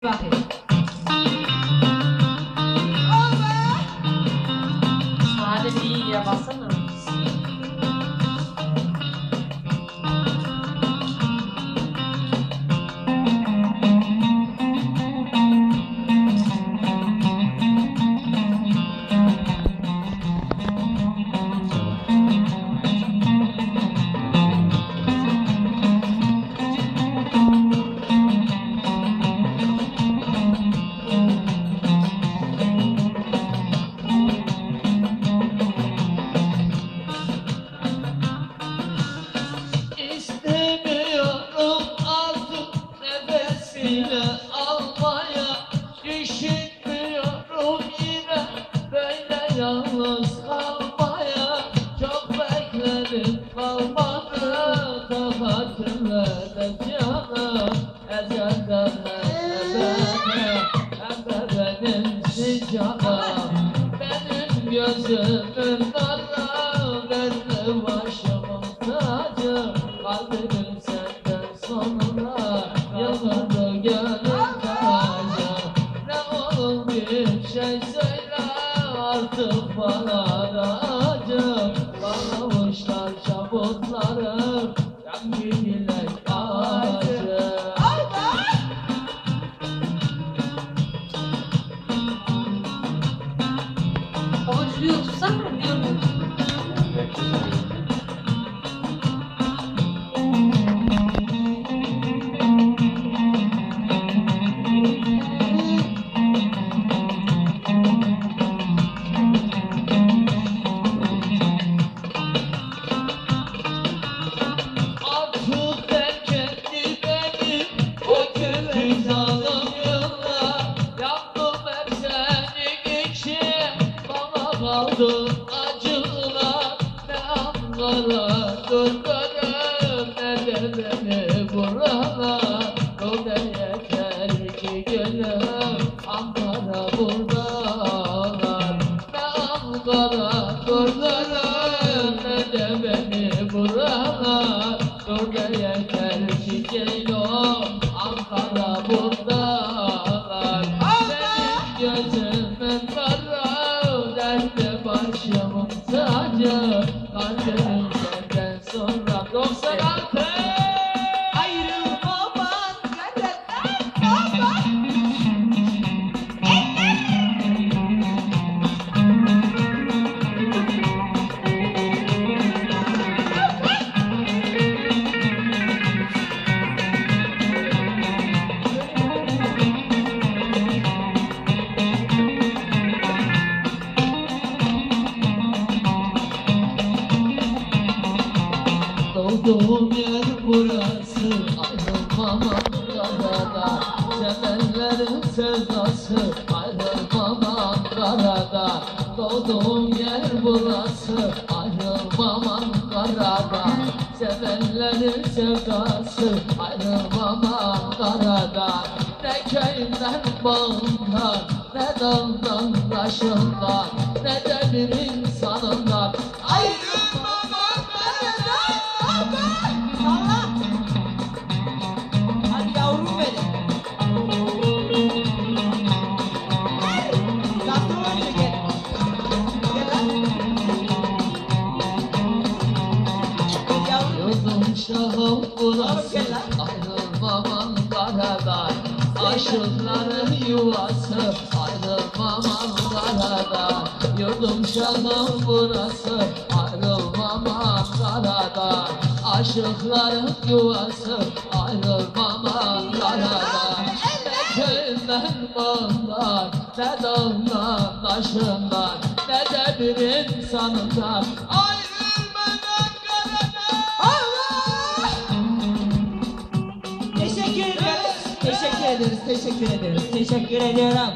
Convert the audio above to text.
Gracias. Benim sıcağım Benim gözümün nuru Gözlü başımın tacı Kalbim senden sonra Yanıldı gönül tacı Ne olur bir şey söyle Artık bana da acı Bana uçlar çabuklarım Yan Bluetooth'a mı? Bluetooth. Ankara döndürüm Ne de beni buralar O da yeter ki gönlüm Ankara buradalar Ne Ankara döndürüm Ne de beni buralar Orada yeter ki Ceylo Ankara buradalar Benim gözümün kara Derdi başımın tacı Kalbim Doğduğum yer burası Ayrılmam Ankara'da Sevenlerin sevdası Ayrılmam Ankara'da Doğduğum yer burası Ayrılmam Ankara'da Sevenlerin sevdası Ayrılmam Ankara'da Ne köyden bağından Ne dağdan taşından benim. Yurdum şahım burası lan. Ayrılmam Ankara'dan Aşıkların yuvası Ayrılmam Ankara'dan Yurdum şahım burası Ayrılmam Ankara'dan Aşıkların yuvası Ayrılmam Ankara'dan Ne köyünden bağından Ne dağından taşından Ne de bir insanından Ayrılmam ederiz. Teşekkür ederiz. Teşekkür ediyorum.